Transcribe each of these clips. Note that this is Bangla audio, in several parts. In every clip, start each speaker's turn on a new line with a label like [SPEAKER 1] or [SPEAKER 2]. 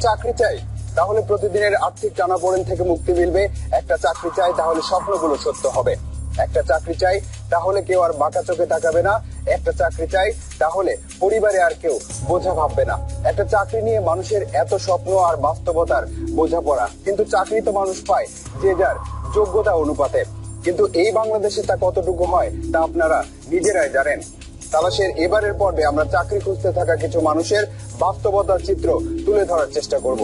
[SPEAKER 1] চাকরি চাই, তাহলে প্রতিদিনের আর্থিক টানাপোড়েন থেকে মুক্তি মিলবে। একটা চাকরি চাই, তাহলে স্বপ্নগুলো সত্য হবে। একটা চাকরি চাই, তাহলে কেউ আর বাঁকা চোখে তাকাবে না। একটা চাকরি চাই, তাহলে পরিবারে আর কেউ বোঝা ভাববে না। একটা চাকরি নিয়ে মানুষের এত স্বপ্ন আর বাস্তবতার বোঝাপড়া। কিন্তু চাকরি তো মানুষ পায়, যে যার যোগ্যতা অনুপাতে। কিন্তু এই বাংলাদেশে তা কতটুকু হয়, তা আপনারা নিজেরাই জানেন। তালাশের এবারের পর্বে আমরা চাকরি খুঁজতে থাকা কিছু মানুষের বাস্তবতার চিত্র তুলে ধরার চেষ্টা করব।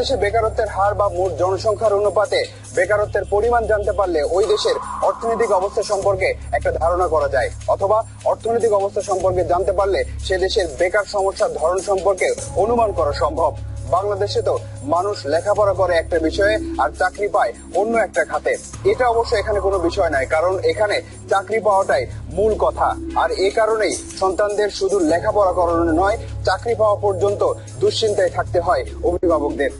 [SPEAKER 1] একটা দেশে বেকারত্বের হার বা মোট জনসংখ্যার অনুপাতে বেকারত্বের পরিমাণ জানতে পারলে ওই দেশের অর্থনৈতিক অবস্থা সম্পর্কে একটা ধারণা করা যায়। অথবা অর্থনৈতিক অবস্থা সম্পর্কে জানতে পারলে সে দেশের বেকার সমস্যার ধরন সম্পর্কে অনুমান করা সম্ভব। বাংলাদেশে তো মানুষ লেখাপড়া করে একটা বিষয়ে আর চাকরি পায় অন্য একটা খাতে। এটা অবশ্য এখানে কোনো বিষয় নয়, কারণ এখানে চাকরি পাওয়াটাই মূল কথা। আর এই কারণেই সন্তানদের শুধু লেখাপড়া করানো নয়, চাকরি পাওয়া পর্যন্ত দুশ্চিন্তায় থাকতে হয় অভিভাবকদের।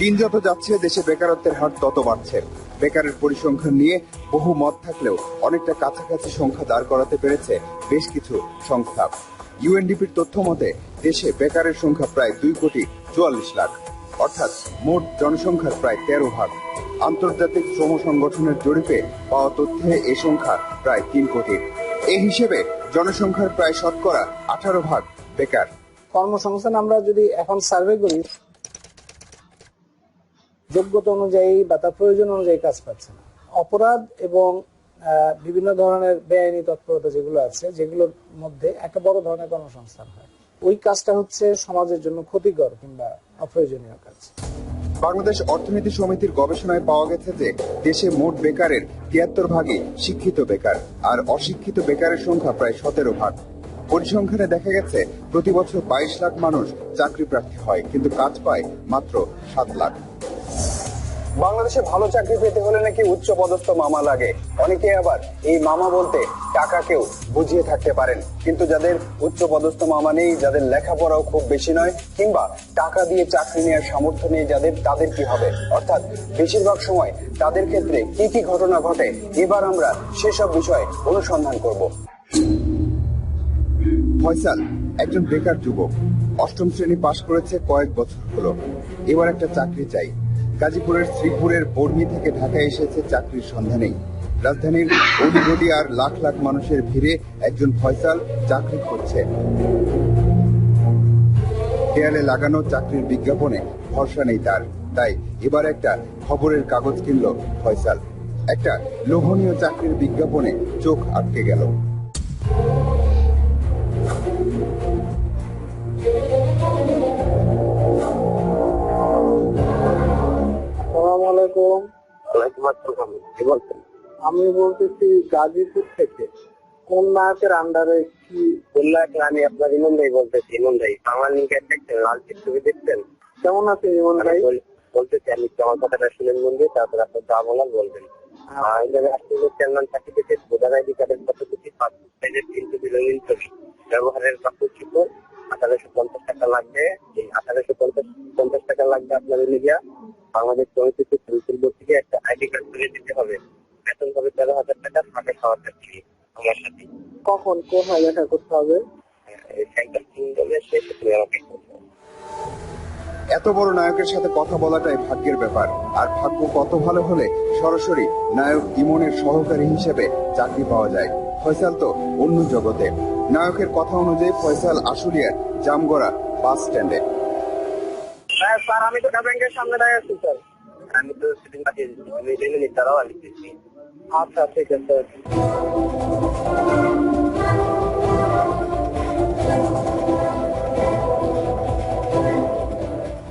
[SPEAKER 1] দিন যত যাচ্ছে, দেশে বেকারত্বের হার তত বাড়ছে। বেকারের পরিসংখ্যান নিয়ে বহু মত থাকলেও অনেকটা কাছাকাছি সংখ্যা দাঁড় করাতে পেরেছে বেশ কিছু সংস্থা। ইউএনডিপির তথ্য মতে, দেশে বেকারের সংখ্যা প্রায় দুই কোটি চুয়াল্লিশ লাখ। অর্থাৎ মোট জনসংখ্যার প্রায় তেরো ভাগ। আন্তর্জাতিক শ্রম সংগঠনের জরিপে পাওয়া তথ্যে এ সংখ্যা প্রায় তিন কোটি। এই হিসেবে জনসংখ্যার প্রায় শতকরা আঠারো ভাগ বেকার।
[SPEAKER 2] কর্মসংস্থান আমরা যদি এখন সার্ভে করি যোগ্যতা অনুযায়ী বা তার প্রয়োজন অনুযায়ী কাজ পাচ্ছে না। অপরাধ এবং বিভিন্ন ধরনের বেআইনি তৎপরতা যেগুলো আছে, যেগুলোর মধ্যে একটা বড় ধরনের কর্মসংস্থান হয়। ওই কাজটা হচ্ছে সমাজের জন্য ক্ষতিকর কিংবা অপ্রয়োজনীয় কাজ।
[SPEAKER 1] বাংলাদেশ অর্থনীতি সমিতির গবেষণায় পাওয়া গেছে যে, দেশে মোট বেকারের তিয়াত্তর ভাগই শিক্ষিত বেকার, আর অশিক্ষিত বেকারের সংখ্যা প্রায় সতেরো ভাগ। পরিসংখ্যানে দেখা গেছে, প্রতি বছর বাইশ লাখ মানুষ চাকরি প্রার্থী হয়, কিন্তু কাজ পায় মাত্র সাত লাখ। বাংলাদেশে ভালো চাকরি পেতে হলে নাকি উচ্চ পদস্থ মামা লাগে। অনেকে আবার এই মামা বলতে টাকাকেও বুঝিয়ে থাকতে পারেন। কিন্তু যাদের উচ্চ পদস্থ মামা নেই, যাদের লেখাপড়াও খুব বেশি নয়, কিংবা টাকা দিয়ে চাকরি নেওয়ার সামর্থ্য নেই যাদের, তাদের কি হবে? অর্থাৎ বেশিরভাগ সময় তাদের ক্ষেত্রে কি কি ঘটনা ঘটে, এবার আমরা সেসব বিষয়ে অনুসন্ধান করব। ফয়সাল, একজন বেকার যুবক, অষ্টম শ্রেণি পাশ করেছে কয়েক বছর হলো। এবার একটা চাকরি চাই। গাজীপুরের শ্রীপুরের বর্মি থেকে ঢাকায় এসেছে চাকরির সন্ধানেই। রাজধানীর অলিগলি আর লাখ লাখ মানুষের ভিড়ে একজন ফয়সাল চাকরি করছে। দেয়ালে লাগানো চাকরির বিজ্ঞাপনে ভরসা নেই তার। তাই এবার একটা খবরের কাগজ কিনল ফয়সাল। একটা লোভনীয় চাকরির বিজ্ঞাপনে চোখ আটকে গেল।
[SPEAKER 2] আলাইকুম।
[SPEAKER 3] ওয়ালাইকুম আসসালাম। কি বলছেন?
[SPEAKER 2] আমি বলতেছি গাজীপুর থেকে। কোন নায়কের আন্ডারে কি
[SPEAKER 3] আমি আপনার ইমন ভাই বলতেছি ইমন ভাই। বাংলা দেখছেন লাল ছবি দেখছেন?
[SPEAKER 2] কেমন আছে ইমন ভাই?
[SPEAKER 3] বলতেছি আমি আমার কথাটা শুনেন বন্ধু তারপর আপনার যা বলার বলবেন। সার্টিফিকেট ভোটার আইডি কার্ডের পাসপোর্ট সাইজের ছবি ব্যবহারের আঠারোশো পঞ্চাশ টাকা লাগবে। এই আঠারোশো পঞ্চাশ পঞ্চাশ টাকা লাগবে আপনার এলে গিয়া বাংলাদেশ চলচ্চিত্র বোর্ড থেকে একটা আইডি কার্ড করে দিতে হবে। বেতন হবে তেরো হাজার টাকা খাওয়ার চাকরি আমার সাথে।
[SPEAKER 2] কখন কোথায় দেখা করতে হবে?
[SPEAKER 3] এসে তুমি আমাকে
[SPEAKER 1] এত বড় নায়কের সাথে কথা বলাটাই ভাগ্যের ব্যাপার। আর ভাগ্য কত ভালো হলে সরাসরি নায়ক ইমনের সহকারী হিসেবে চাকরি পাওয়া যায়। ফয়সাল তো অন্য জগতে। নায়কের কথা অনুযায়ী ফয়সাল আশুলিয়ার জামগড়া বাস স্ট্যান্ডে।
[SPEAKER 2] হ্যাঁ স্যার আমি তো ব্যাংকের সামনে দাঁড়িয়ে আছি স্যার।
[SPEAKER 3] আমি তো পাঠিয়ে দিচ্ছি দিচ্ছি
[SPEAKER 2] আচ্ছা ঠিক আছে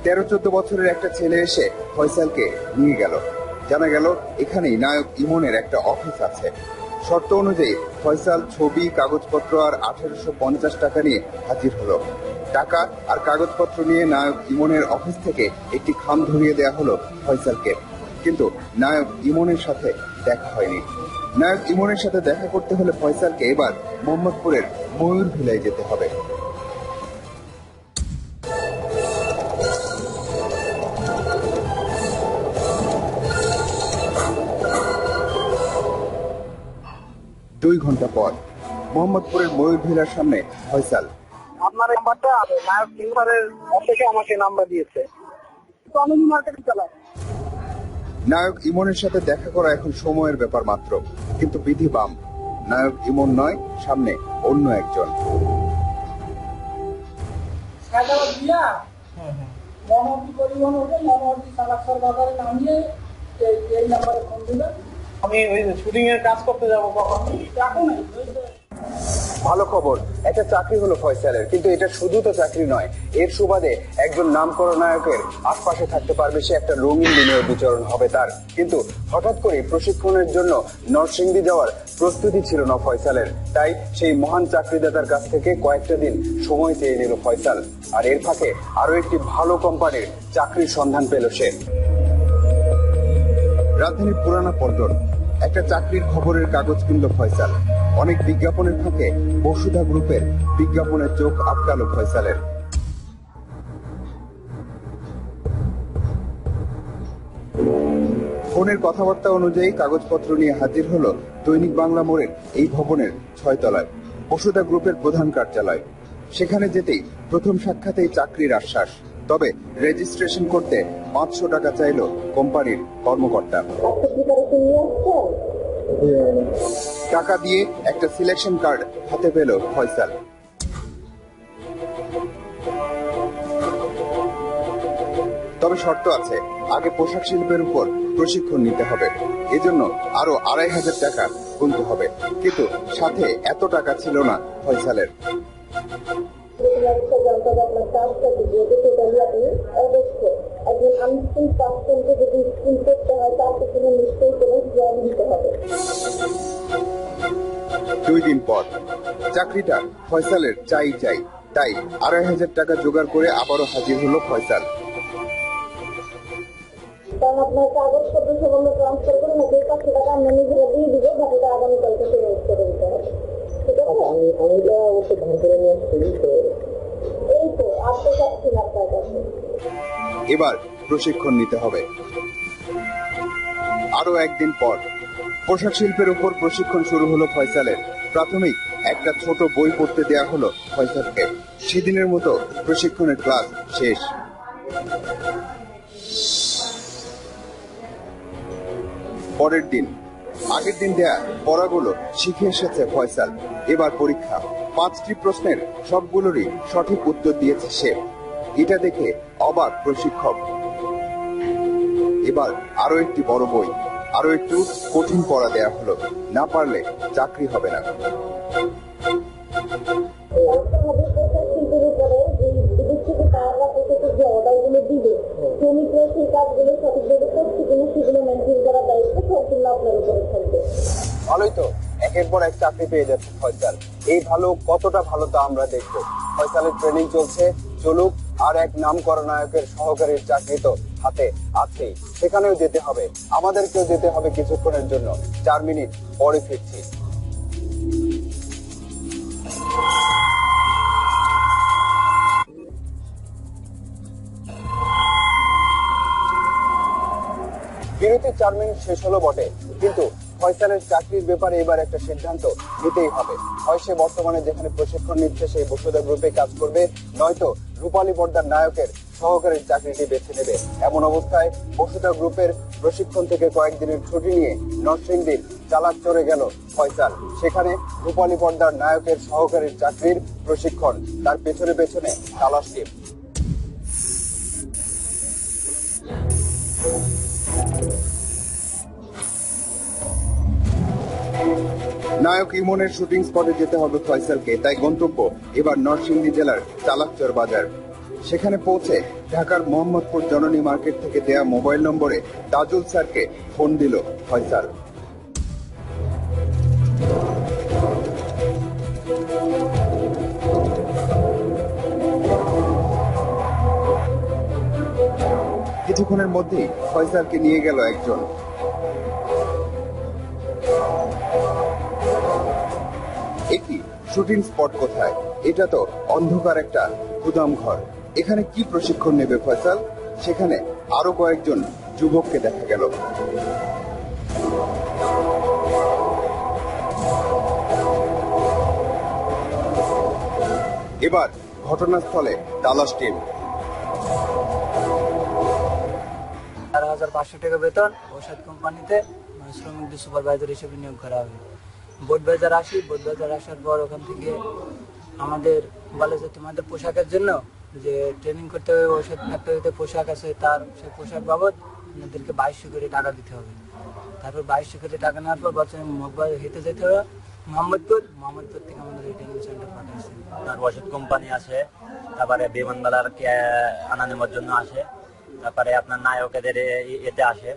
[SPEAKER 1] তেরো চোদ্দ বছরের একটা ছেলে এসে ফয়সালকে নিয়ে গেল। জানা গেল এখানেই নায়ক ইমনের একটা অফিস আছে। শর্ত অনুযায়ী ফয়সাল, ছবি, কাগজপত্র আর আঠারোশো পঞ্চাশ টাকা নিয়ে হাজির হলো। টাকা আর কাগজপত্র নিয়ে নায়ক ইমনের অফিস থেকে একটি খাম ধরিয়ে দেয়া হলো ফয়সালকে। কিন্তু নায়ক ইমনের সাথে দেখা হয়নি। নায়ক ইমনের সাথে দেখা করতে হলে ফয়সালকে এবার মোহাম্মদপুরের ময়ূর ভিলায় যেতে হবে। দুই ঘণ্টা পর। মোহাম্মদপুরের ময়ূর ভিলার সামনে ফয়সাল।
[SPEAKER 4] আপনার নাম্বারটা নায়ক থেকে আমাকে নাম্বার দিয়েছে। তো আমি মার্কেটিং চালাই?
[SPEAKER 1] নায়ক ইমনের সাথে দেখা করা এখন সময়ের ব্যাপার মাত্র কিন্তু বিধি বাম। নায়ক ইমন নয় সামনে অন্য একজন।
[SPEAKER 5] সাদাবাদ পরিবহন হবে মনোহরটি সালাক্ষর বাজারে নামিয়ে এই- এই নাম্বারে ফোন দিবেন।
[SPEAKER 4] আমি ওই শুটিং এর কাজ করতে যাব কখন?
[SPEAKER 1] ভালো খবর, একটা চাকরি হলো ফয়সালের, কিন্তু এটা শুধু তো চাকরি নয়, এর সুবাদে একজন নামকরা নায়কের আশপাশে থাকতে পারবে সে একটা রঙিন দিনের বিচরণ হবে তার। কিন্তু হঠাৎ করে প্রশিক্ষণের জন্য নরসিংদী যাওয়ার প্রস্তুতি ছিল না ফয়সালের। তাই সেই মহান চাকরিদাতার কাছ থেকে কয়েকটা দিন সময় চেয়ে নিল ফয়সাল। আর এর ফাঁকে আরও একটি ভালো কোম্পানির চাকরির সন্ধান পেল সে। রাজধানীর পুরানা পল্টন। একটা চাকরির খবরের কাগজ কিনল ফয়সাল। অনেক বিজ্ঞাপনের ফাঁকে বসুধা গ্রুপের বিজ্ঞাপনের চোখ আটকালো ফয়সালের। ফোনের কথাবার্তা অনুযায়ী কাগজপত্র নিয়ে হাজির হলো দৈনিক বাংলা মোড়ের এই ভবনের ছয় তলায় বসুধা গ্রুপের প্রধান কার্যালয়। সেখানে যেতেই প্রথম সাক্ষাতেই চাকরির আশ্বাস। তবে রেজিস্ট্রেশন করতে পাঁচশো টাকা চাইল কোম্পানির কর্মকর্তা। টাকা দিয়ে একটা সিলেকশন কার্ড হাতে পেল ফয়সাল। তবে শর্ত আছে, আগে পোশাক শিল্পের উপর প্রশিক্ষণ নিতে হবে। এজন্য আরও আড়াই হাজার টাকা গুনতে হবে। কিন্তু সাথে এত টাকা ছিল না ফয়সালের।
[SPEAKER 6] একজন আনস্কিল পার্সনকে যদি স্কিল করতে হয় তার পিছনে নিশ্চয়ই কোনো জ্ঞান দিতে হবে।
[SPEAKER 1] দুই দিন পর। চাকরিটা ফয়সালের চাই চাই তাই আড়াই হাজার টাকা জোগাড় করে আবারও হাজির হলো ফয়সাল।
[SPEAKER 6] কারণ আপনার কাগজপত্র সম্বন্ধে ট্রান্সফার করে যে পাঁচশো টাকা আমরা নিজেরা দিয়ে দিব বাকিটা আগামীকালকে পেমেন্ট করে দিতে হবে। ঠিক আছে? আমি আমি এটা অবশ্য ধান করে নিয়ে আসছি এই তো আসতে চাচ্ছি কাছে
[SPEAKER 1] এবার প্রশিক্ষণ নিতে হবে। আরও একদিন পর, পোশাক শিল্পের উপর প্রশিক্ষণ শুরু হলো ফয়সালের। প্রাথমিক একটা ছোট বই পড়তে দেয়া হলো ফয়সালকে। সেদিনের মতো প্রশিক্ষণের ক্লাস শেষ। পরের দিন, আগের দিন দেয়া পড়াগুলো শিখে এসেছে ফয়সাল। এবার পরীক্ষা। পাঁচটি প্রশ্নের সবগুলোরই সঠিক উত্তর দিয়েছে সে। এটা দেখে অবাক প্রশিক্ষক। এবার আরও একটি বড় বই আরও একটু কঠিন পড়া দেয়া হলো। না পারলে চাকরি হবে না। ভালোই তো। একের পর এক চাকরি পেয়ে যাচ্ছে ফয়সাল। এই ভালো, কতটা ভালো তা আমরা দেখব। ফয়সালের ট্রেনিং চলছে, চলুক, আর এক নাম করা নায়কের সহকারীর চাকরি তো হাতে আছেই। সেখানেও যেতে হবে। আমাদেরকেও যেতে হবে কিছুক্ষণের জন্য। চার মিনিট, পরে ফিরছি। বিরতির চার মিনিট শেষ হলো বটে। কিন্তু ফয়সালের চাকরির ব্যাপারে এবার একটা সিদ্ধান্ত নিতেই হবে। হয় সে বর্তমানে যেখানে প্রশিক্ষণ নিচ্ছে, সেই বসুধা গ্রুপে কাজ করবে, নয়তো রূপালী পর্দার নায়কের সহকারীর চাকরিটি বেছে নেবে। এমন অবস্থায় বসুধা গ্রুপের প্রশিক্ষণ থেকে কয়েকদিনের ছুটি নিয়ে নরসিংদীর চালাক চড়ে গেল ফয়সাল। সেখানে রূপালী পর্দার নায়কের সহকারীর চাকরির প্রশিক্ষণ, তার পেছনে পেছনে তালাশ টিম। নায়ক ইমনের শুটিং স্পটে যেতে হবে ফয়সালকে, তাই গন্তব্য এবার নরসিংদী জেলার চালাকচর বাজার। সেখানে পৌঁছে ঢাকার মোহাম্মদপুর জননী মার্কেট থেকে দেয়া মোবাইল নম্বরে তাজুল স্যারকে ফোন দিল ফয়সাল। কিছুক্ষণের মধ্যেই ফয়সালকে নিয়ে গেল একজন। শুটিং স্পট কোথায়? এটা তো অন্ধকার একটা গুদাম ঘর। এখানে কি প্রশিক্ষণ নেবে ফয়সাল? সেখানে আরও কয়েকজন যুবককে দেখা গেল। এবার ঘটনাস্থলে তালাশ টিম।
[SPEAKER 7] চার হাজার পাঁচশো টাকা বেতন ঔষধ কোম্পানিতে মানে শ্রমিকদের সুপারভাইজার হিসেবে নিয়োগ করা হবে। বোর্ড বাজার আসি বোর্ড বাজার আসার পর ওখান থেকে আমাদের বলে যে তোমাদের পোশাকের জন্য যে ট্রেনিং করতে হবে, ওষুধ ফ্যাক্টরিতে পোশাক আছে তার, সেই পোশাক বাবদ আপনাদেরকে বাইশশো করে টাকা দিতে হবে। তারপর বাইশশো করে টাকা নেওয়ার পর বলছে মোবাইল হেঁটে যেতে হবে মোহাম্মদপুর। মোহাম্মদপুর থেকে আমাদের ট্রেনিং সেন্টার পাঠাইছে
[SPEAKER 8] আপনার ওষুধ কোম্পানি আছে তারপরে বিমানবালার আনা নেওয়ার জন্য আসে, তারপরে আপনার নায়কেদের এতে আসে।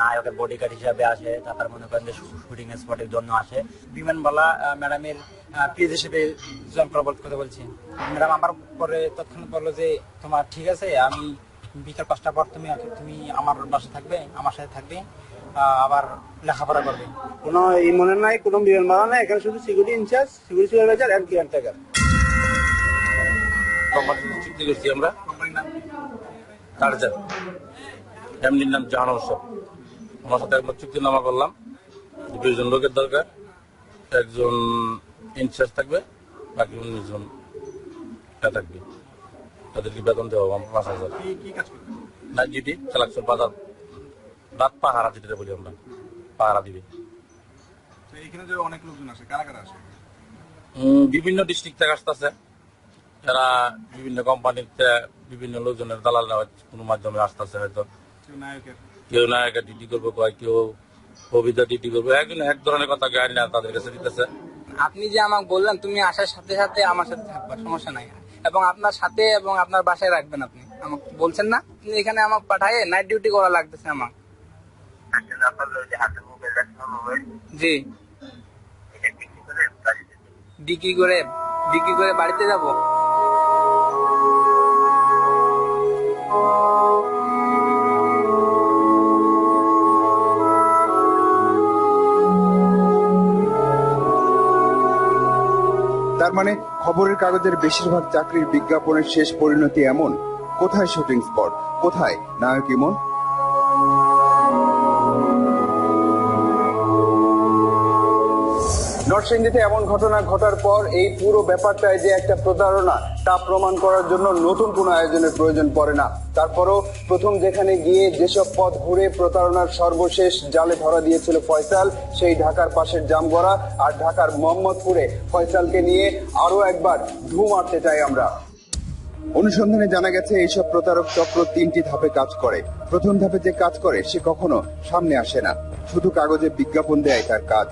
[SPEAKER 8] নায়কের বডিগার্ড হিসাবে আসে তারপর মনে করেন যে শুটিং স্পটের জন্য আসে।
[SPEAKER 9] বিমানবালা ম্যাডামের পেজ হিসেবে জয়েন করা কথা বলছি। ম্যাডাম আমার পরে তৎক্ষণাৎ বলল যে তোমার ঠিক আছে আমি বিকাল পাঁচটা পর তুমি তুমি আমার বাসায় থাকবে আমার সাথে থাকবে আবার লেখাপড়া করবে।
[SPEAKER 4] কোনো এই মনে নাই কোনো বিমান বাড়া নাই এখানে শুধু security incharge security supervisor and caretaker
[SPEAKER 10] কোম্পানির সাথে চুক্তি করছি আমরা। টার্জার ফ্যামিলির নাম জাহান আমার সাথে একবার চুক্তি নামা করলাম। দুইজন লোকের দরকার একজন ইনচার্জ থাকবে বাকি উনিশ জন এটা থাকবে। তাদেরকে বেতন দেওয়া হবে পাঁচ হাজার। নাইট ডিউটি কালেকশন বাজার। রাত পাহারা যেটা বলি আমরা পাহারা দিবে। বিভিন্ন ডিস্ট্রিক্ট থেকে আসতেছে। এরা বিভিন্ন কোম্পানিতে বিভিন্ন লোকজনের হয়তো কোনো মাধ্যমে আসতেছে হয়তো।
[SPEAKER 9] নায়কের?
[SPEAKER 10] কেউ নায়কের ডিউটি করব কয় কেউ কবিতা ডিউটি করব একজন এক ধরনের কথা গায় না তাদের কাছে দিতেছে।
[SPEAKER 9] আপনি যে আমাকে বললেন তুমি আসার সাথে সাথে আমার সাথে থাকবা সমস্যা নাই। এবং আপনার সাথে এবং আপনার বাসায় রাখবেন আপনি। আমাকে বলছেন না আপনি এখানে আমাকে পাঠায় নাইট ডিউটি করা লাগতেছে আমার জি।
[SPEAKER 3] বিক্রি করে?
[SPEAKER 9] বিক্রি করে বাড়িতে যাব।
[SPEAKER 1] মানে খবরের কাগজের বেশিরভাগ চাকরির বিজ্ঞাপনের শেষ পরিণতি এমন। কোথায় শুটিং স্পট? কোথায়? নায়ক ইমন? নরসিংদীতে এমন ঘটনা ঘটার পর এই পুরো ব্যাপারটায় যে একটা প্রতারণা তা প্রমাণ করার জন্য নতুন কোনো আয়োজনের প্রয়োজন পড়ে না। তারপরও প্রথম যেখানে গিয়ে যেসব পথ ঘুরে প্রতারণার সর্বশেষ জালে ধরা দিয়েছিল ফয়সাল, সেই ঢাকার পাশের জামগড়া আর ঢাকার মোহাম্মদপুরে। ফয়সালকে নিয়ে আরও একবার ধু মারতে চাই আমরা। অনুসন্ধানে জানা গেছে, এইসব প্রতারক চক্র তিনটি ধাপে কাজ করে। প্রথম ধাপে যে কাজ করে, সে কখনো সামনে আসে না। শুধু কাগজে বিজ্ঞাপন দেয় তার কাজ।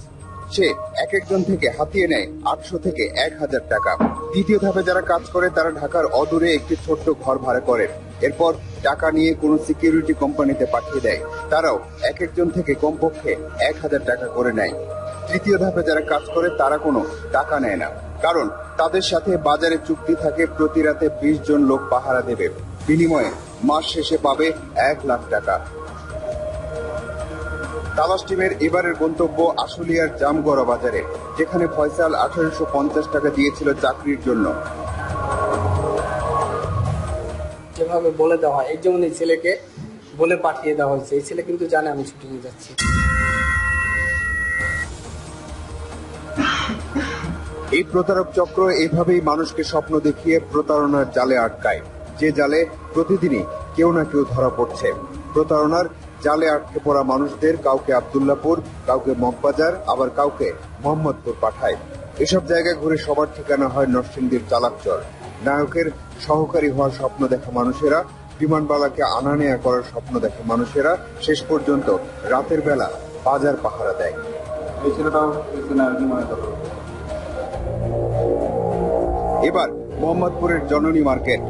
[SPEAKER 1] সে এক একজন থেকে হাতিয়ে নেয় আটশো থেকে এক হাজার টাকা। দ্বিতীয় ধাপে যারা কাজ করে, তারা ঢাকার অদূরে একটি ছোট্ট ঘর ভাড়া করে এরপর টাকা নিয়ে কোনো সিকিউরিটি কোম্পানিতে পাঠিয়ে দেয়। তারাও এক একজন থেকে কমপক্ষে এক হাজার টাকা করে নেয়। তৃতীয় ধাপে যারা কাজ করে, তারা কোনো টাকা নেয় না। কারণ তাদের সাথে বাজারে চুক্তি থাকে, প্রতি রাতে বিশ জন লোক পাহারা দেবে। বিনিময়ে মাস শেষে পাবে এক লাখ টাকা। তালাশ টিমের এবারের গন্তব্য আশুলিয়ার জামগড়া বাজারে যেখানে ফয়সাল আঠারোশো পঞ্চাশ টাকা দিয়েছিল চাকরির জন্য।
[SPEAKER 2] যেভাবে বলে দেওয়া হয় এই যেমন এই ছেলেকে বলে পাঠিয়ে দেওয়া হয়েছে এই ছেলে কিন্তু জানে আমি ছুটি নিয়ে যাচ্ছি।
[SPEAKER 1] এই প্রতারক চক্র এভাবেই মানুষকে স্বপ্ন দেখিয়ে প্রতারণার জালে আটকায়। যে জালে প্রতিদিনই কেউ না কেউ ধরা পড়ছে। প্রতারণার জালে আটকে পড়া মানুষদের কাউকে আবদুল্লাপুর কাউকে মগবাজার আবার কাউকে মোহাম্মদপুর পাঠায়। এসব জায়গায় ঘুরে সবার ঠিকানা হয় নরসিংদীর চালাকচর। নায়কের সহকারী হওয়ার স্বপ্ন দেখা মানুষেরা বিমানবালাকে আনা নেয়া করার স্বপ্ন দেখে মানুষেরা শেষ পর্যন্ত রাতের বেলা বাজার পাহারা দেয়।
[SPEAKER 9] মনে
[SPEAKER 1] এবার মোহাম্মদপুরের জননী মার্কেট।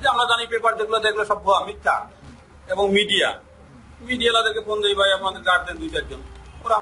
[SPEAKER 10] যে আমরা জানি পেপার যেগুলো দেখল সব ভুয়া মিথ্যা। এবং মিডিয়া। মিডিয়া ফোন দেই ভাই আপনাদের গার্জেন দুই চারজন